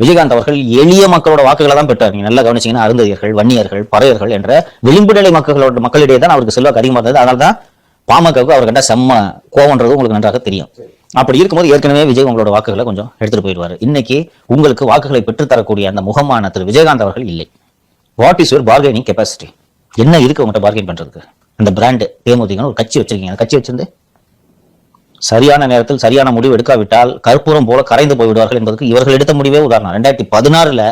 விஜயகாந்த் அவர்கள் எளிய மக்களோட வாக்குகளை தான் பெற்றார். நீங்க நல்லா கவனிச்சீங்கன்னா அருந்ததியர்கள் வன்னியர்கள் பறையர்கள் என்ற விளிம்பு நிலை மக்களோட மக்களிடையே தான் அவருக்கு செல்வாக்கு அதிகமாக இருந்தது. அதனால தான் பாமகவுக்கு அவர் கண்ட செம்ம கோவன்றது உங்களுக்கு நன்றாக தெரியும். அப்படி இருக்கும்போது ஏற்கனவே விஜய் உங்களோட வாக்குகளை கொஞ்சம் எடுத்துட்டு போயிடுவாரு. இன்னைக்கு உங்களுக்கு வாக்குகளை பெற்றுத்தரக்கூடிய அந்த முகமான திரு. விஜயகாந்த் அவர்கள் இல்லை. What is your bargaining capacity என்ன இருக்கு உங்கள்கிட்ட பார்கெயின் பண்றதுக்கு? அந்த பிராண்டு தேமுதிகன்னு ஒரு கட்சி வச்சிருக்கீங்க. அந்த கட்சி வச்சிருந்து சரியான நேரத்தில் சரியான முடிவு எடுக்காவிட்டால் கற்பூரம் போல கரைந்து போய்விடுவார்கள் என்பதற்கு இவர்கள் எடுத்த முடிவே உதாரணம். ரெண்டாயிரத்தி பதினாறுல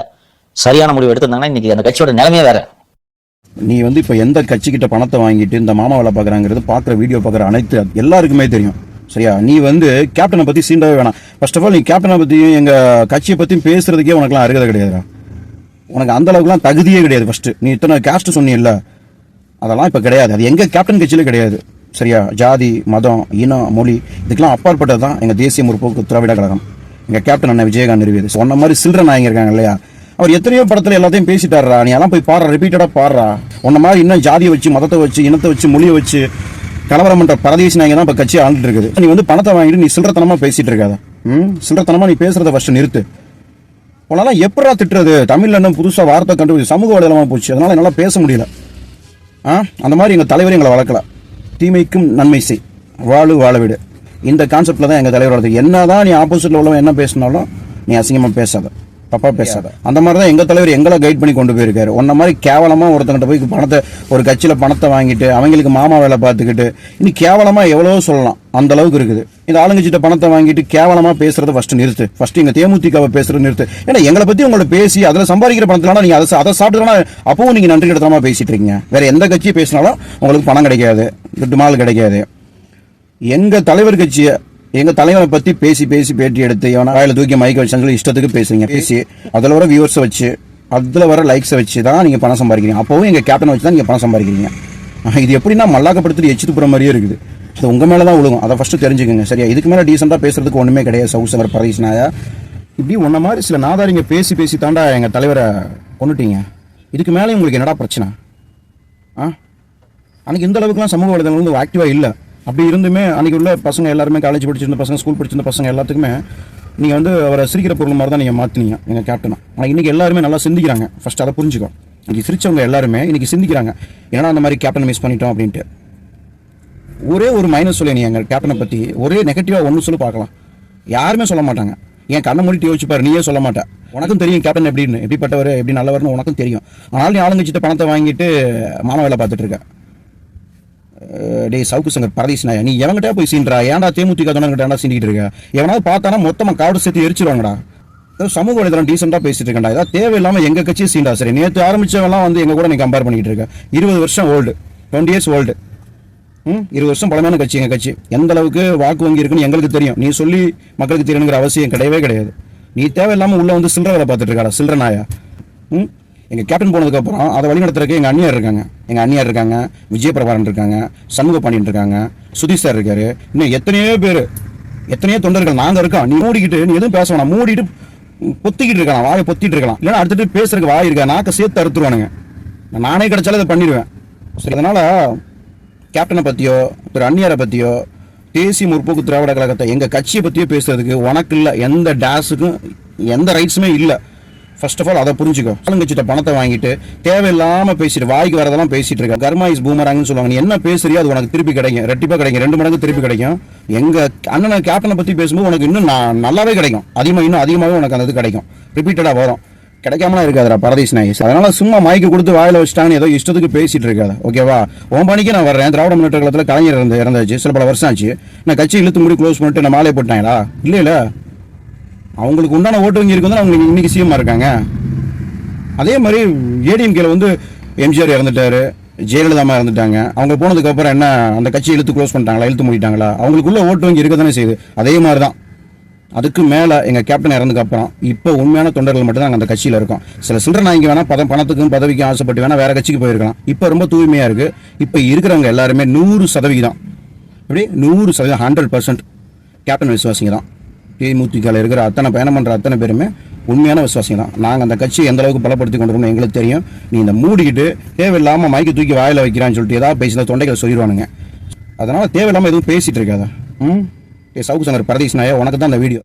சரியான முடிவு எடுத்திருந்தாங்கன்னா இன்னைக்கு அந்த கட்சியோட நிலைமையே வேற. நீ வந்து இப்போ எந்த கட்சிக்கிட்ட பணத்தை வாங்கிட்டு இந்த மாமா வேலை பார்க்குறாங்கிறது பார்க்குற வீடியோ பார்க்குற அனைத்து எல்லாருக்குமே தெரியும். சரியா? நீ வந்து கேப்டனை பற்றி சீண்டவே வேணாம். ஃபர்ஸ்ட் ஆஃப் ஆல் நீ கேப்டனை பற்றியும் எங்கள் கட்சியை பற்றியும் பேசுறதுக்கே உனக்குலாம் அருகதை கிடையாதுடா. உனக்கு அந்த அளவுக்குலாம் தகுதியே கிடையாது ஃபர்ஸ்ட் நீ இத்தனை கேஸ்ட் சொன்னியல்ல அதெல்லாம் இப்போ கிடையாது. அது எங்கள் கேப்டன் கட்சியில கிடையாது. சரியா? ஜாதி மதம் இனம் மொழி இதுக்கெல்லாம் அப்பாற்பட்டது தான் எங்கள் தேசிய முற்போக்கு திராவிட கழகம். எங்கள் கேப்டன் அண்ணன் விஜயகாந்த் நிறுவியது. சொன்ன மாதிரி சில்லற நாயங்க இருக்காங்க இல்லையா? அவர் எத்தனையோ படத்தில் எல்லாத்தையும் பேசிட்டாரா நீ எல்லாம் போய் பாடுற ரிப்பீட்டடாக பாடுறா. உன்ன மாதிரி இன்னும் ஜாதியை வச்சு மதத்தை வச்சு இனத்தை வச்சு மொழியை வச்சு கலவரம் பண்ணுற பரதேசி நாயங்க தான் இப்போ கட்சி ஆண்டுட்டு இருக்குது. நீ வந்து பணத்தை வாங்கிட்டு நீ சில்லறத்தனமாக பேசிட்டு இருக்காத. ம்? சில்லறத்தனமாக நீ பேசுறத ஃபஸ்ட்டு நிறுத்து. உன்னால எப்படா திட்டுறது? தமிழ்ல என்ன புதுசாக வார்த்தை கண்டுபிடிச்சு சமூக வலைதளமா போச்சு. அதனால் என்னால் பேச முடியல. ஆ? அந்த மாதிரி எங்கள் தலைவர் எங்களை வளர்க்கல. தீமைக்கும் நன்மை செய். வாழு வாழ விடு இந்த கான்செப்ட்ல தான் எங்க தலைவர் வளர்த்து என்னதான் நீ ஆப்போசிட்ல உள்ளவன் என்ன பேசினாலும் நீ அசிங்கமா பேசாத. தப்பா பேசாத. அந்த மாதிரி தான் எங்க தலைவர் எங்களை கைட் பண்ணி கொண்டு போயிருக்காரு. உன்ன மாதிரி கேவலமா ஒருத்தங்கிட்ட போய் பணத்தை ஒரு கட்சியில பணத்தை வாங்கிட்டு அவங்களுக்கு மாமா வேலை பார்த்துக்கிட்டு இனி கேவலமா எவ்வளவோ சொல்லலாம். அந்த அளவுக்கு இருக்குது. இந்த ஆளுங்கச்சிட்ட பணத்தை வாங்கிட்டு கேவலமா பேசுறத ஃபர்ஸ்ட் நிறுத்து. ஃபர்ஸ்ட் இங்க தேமுதிகவை பேசுறது நிறுத்து. ஏன்னா எங்களை பத்தி உங்களை பேசி அதுல சம்பாதிக்கிற பணத்தினால நீங்க அதை அதை சாப்பிட்டுனா அப்பவும் நீங்க நன்றி கடத்தனமா பேசிட்டு இருக்கீங்க. வேற எந்த கட்சி பேசினாலும் உங்களுக்கு பணம் கிடைக்காது. மால் கிடைக்காது. எங்கள் தலைவர் கட்சியை எங்கள் தலைவரை பற்றி பேசி பேசி பேட்டி எடுத்து எவனா காயில் தூக்கி மைக்க வச்சு சொல்லி இஷ்டத்துக்கு பேசுறீங்க. பேசி அதில் வர வியூவர்ஸை வச்சு அதில் வர லைக்ஸை வச்சு தான் நீங்கள் பணம் சம்பாதிக்கிறீங்க. அப்போவும் எங்கள் கேப்டனை வச்சு தான் நீங்கள் பணம் சம்பாதிக்கிறீங்க. ஆஹ், இது எப்படின்னா மல்லாக்கப்படுத்தி எச்சிட்டு போகிற மாதிரியே இருக்குது. அது உங்கள் மேலே தான் விழுகும் அதை ஃபஸ்ட்டு தெரிஞ்சுக்கோங்க. சரியா? இதுக்கு மேலே டீசெண்டாக பேசுறதுக்கு ஒன்றுமே கிடையாது. சவுசவர் பரதீஷ் நாயா இப்படி உன்ன மாதிரி சில நாதாரிங்க பேசி பேசி தாண்டா எங்கள் தலைவரை கொண்டுட்டீங்க இதுக்கு மேலே உங்களுக்கு என்னடா பிரச்சனை? ஆ? அன்றைக்கி இந்த அளவுக்குலாம் சமூக வலைதளங்கள் வந்து ஆக்டிவாக இல்லை. அப்படி இருந்துமே அன்றைக்கி உள்ள பசங்க எல்லாருமே காலேஜ் படிச்சிருந்த பசங்க ஸ்கூல் படிச்சிருந்த பசங்க எல்லாத்துக்குமே நீங்கள் வந்து அவரை சிரிக்கிற பொருள் மாதிரி தான் நீங்கள் மாற்றினீங்க எங்கள் கேப்டனை ஆனால் இன்றைக்கி எல்லாருமே நல்லா சிந்திக்கிறாங்க. ஃபஸ்ட் அதை புரிஞ்சுக்கோ. இன்றைக்கி சிரிச்சவங்க எல்லாருமே இன்றைக்கி சிந்திக்கிறாங்க. ஏன்னா அந்த மாதிரி கேப்டன் மிஸ் பண்ணிட்டோம் அப்படின்ட்டு. ஒரே ஒரு மைனஸ் சொல்லி நீ எங்கள் கேப்டனை பற்றி ஒரே நெகட்டிவாக ஒன்று சொல்லி பார்க்கலாம். யாருமே சொல்ல மாட்டாங்க. என் கண்ணை மூடிட்டு யோசிச்சுப்பார் நீயே சொல்ல மாட்டேன் உனக்கும் தெரியும் கேப்டன் எப்படின்னு. எப்படிப்பட்டவர் எப்படி நல்லவர்னு உனக்கும் தெரியும். ஆனால் நீ ஆளுங்கச்சிட்ட பணத்தை வாங்கிட்டு மாமா வேலை பார்த்துட்டு இருக்க. டே டேய் சவுக்கு சங்கர் பரதீஷ் நாயா நீ எவங்கிட்ட போய் சீன்றா ஏன்டா தேமுதிக தொண்டர்கிட்ட சீண்டிட்டு இருக்க? எவனாவது பார்த்தானா மொத்தமாக காவடு சேர்த்து எரிச்சிருவாங்கடா? சமூக வலைதளம் டீசெண்டாக பேசிட்டு இருக்கேன்டா. ஏதாவது தேவையில்லாமல் எங்கள் கட்சி சீண்டா. சரி நேற்று ஆரம்பிச்சவெல்லாம் வந்து எங்கள் கூட நீ கம்பேர் பண்ணிட்டு இருக்க. இருபது வருஷம் ஓல்டு டுவெண்ட்டி இயர்ஸ் ஓல்டு ம் இருபது வருஷம் பழமையான கட்சி எங்கள் கட்சி. எந்த அளவுக்கு வாக்கு வங்கி இருக்குன்னு எங்களுக்கு தெரியும். நீ சொல்லி மக்களுக்கு தெரியணுங்கிற அவசியம் கிடையவே கிடையாது. நீ தேவையில்லாமல் உள்ளே வந்து சில்லற வேலை பார்த்துட்டு இருக்காடா சில்லற நாயா? ம் எங்கள் கேப்டன் போனதுக்கப்புறம் அதை வழிநடத்துறதுக்கு எங்கள் அண்ணியார் இருக்காங்க. எங்கள் அண்ணியார் இருக்காங்க விஜயபிரபாரன் இருக்காங்க சண்முக பாண்டியன் இருக்காங்க சுதீஷ் சார் இருக்காரு. இன்னும் எத்தனையோ பேர் எத்தனையோ தொண்டர்கள் நாங்கள் இருக்கோம். நீ மூடிக்கிட்டு நீ எதுவும் பேச வேணாம். மூடிட்டு பொத்திக்கிட்டு இருக்கலாம் வாயை பொத்திட்டு இருக்கலாம். இல்லைன்னா அடுத்துட்டு பேசுறதுக்கு வாய் இருக்கா? நாக்க சேர்த்து அறுத்துருவானுங்க. நானே கிடைச்சாலும் இதை பண்ணிடுவேன். சரி அதனால் கேப்டனை பற்றியோ திரு அந்நியாரை பற்றியோ தேசிய முற்போக்கு திராவிட கழகத்தை எங்கள் கட்சியை பற்றியோ பேசுறதுக்கு உனக்கு இல்லை. எந்த டேஸுக்கும் எந்த ரைட்ஸுமே இல்லை. ஃபர்ஸ்ட் ஆஃப் ஆல் அதை புரிஞ்சுக்கோ. ஆளுங்கட்சிட்ட பணத்தை வாங்கிட்டு தேவையில்லாம பேசிட்டு வாய்க்கு வரதெல்லாம் பேசிட்டு இருக்க. கர்மா இஸ் பூமராங்கன்னு சொல்லுவாங்க. நீ என்ன பேசுறியோ அது உனக்கு திருப்பி கிடைக்கும். ரெட்டிப்பா கிடைக்கும். ரெண்டு மடங்கு திருப்பி கிடைக்கும். எங்க அண்ணனை கேப்டனை பத்தி பேசும்போது உனக்கு இன்னும் நான் நல்லாவே கிடைக்கும். அதிகமாக இன்னும் அதிகமாகவே உனக்கு அந்த இது கிடைக்கும். ரிப்பீட்டடா வரும். கிடைக்காமலாம் இருக்காதுடா பரதீஷ் நாயஸ் அதனால சும்மா மைக்கு கொடுத்து வாயில வச்சுட்டாங்கன்னு ஏதோ இஷ்டத்துக்கு பேசிட்டு இருக்காது. ஓகேவா உன் பணிக்கு நான் வரேன் திராவிட முன்னேற்ற கழகத்தில் கலைஞர் இருந்து இறந்தாச்சு. சில பல வருஷம் ஆச்சு. நான் கட்சி இழுத்து முடி க்ளோஸ் பண்ணிட்டு நான் மாலையை போட்டாங்களா இல்ல அவங்களுக்கு உண்டான ஓட்டு வங்கி இருக்குது அவங்க இன்னைக்கு சிஎம்மா இருக்காங்க. அதே மாதிரி ஏடிஎம்கேல வந்து எம்ஜிஆர் இறந்துட்டாரு. ஜெயலலிதா அம்மா இறந்துட்டாங்க. அவங்க போனதுக்கப்புறம் என்ன அந்த கட்சி இழுத்து க்ளோஸ் பண்ணிட்டாங்களா இழுத்து மூடிட்டாங்களா? அவங்களுக்குள்ள ஓட்டு வங்கி இருக்க தானே செய்யுது. அதே மாதிரி தான் அதுக்கு மேலே எங்கள் கேப்டன் இறந்ததுக்கப்புறம் இப்போ உண்மையான தொண்டர்கள் மட்டும் தான் அந்த கட்சியில் இருக்கோம். சில சில்லற நாய்க்கு வேணால் பதம் பணத்துக்கும் பதவிக்கும் ஆசைப்பட்டு வேணால் வேறு கட்சிக்கு போயிருக்கலாம். இப்போ ரொம்ப தூய்மையாக இருக்குது இப்போ இருக்கிறவங்க எல்லாருமே நூறு சதவிகிதம். இப்படி நூறு சதவீதம் ஹண்ட்ரட் பர்சன்ட் கேப்டன் விசுவாசிங்க தான். தேமுதிகல இருக்கிற அத்தனை பயணம் பண்ணுற அத்தனை பேருமே உண்மையான விசுவாசிகள் தான் நாங்கள் அந்த கட்சியை எந்த அளவுக்கு பலப்படுத்தி கொண்டு எங்களுக்கு தெரியும். நீ இந்த மூடிக்கிட்டு தேவையில்லாமல் மைக்கு தூக்கி வாயில் வைக்கிறான்னு சொல்லிட்டு ஏதாவது பேசினா தொண்டைகள் சொல்லிடுவானுங்க அதனால் தேவையில்லாமல் எதுவும் பேசிகிட்டு இருக்காதா. ம்? ஏ சவுக்கு சங்கர் பரதீஷ் நாயா உனக்கு தான் அந்த வீடியோ.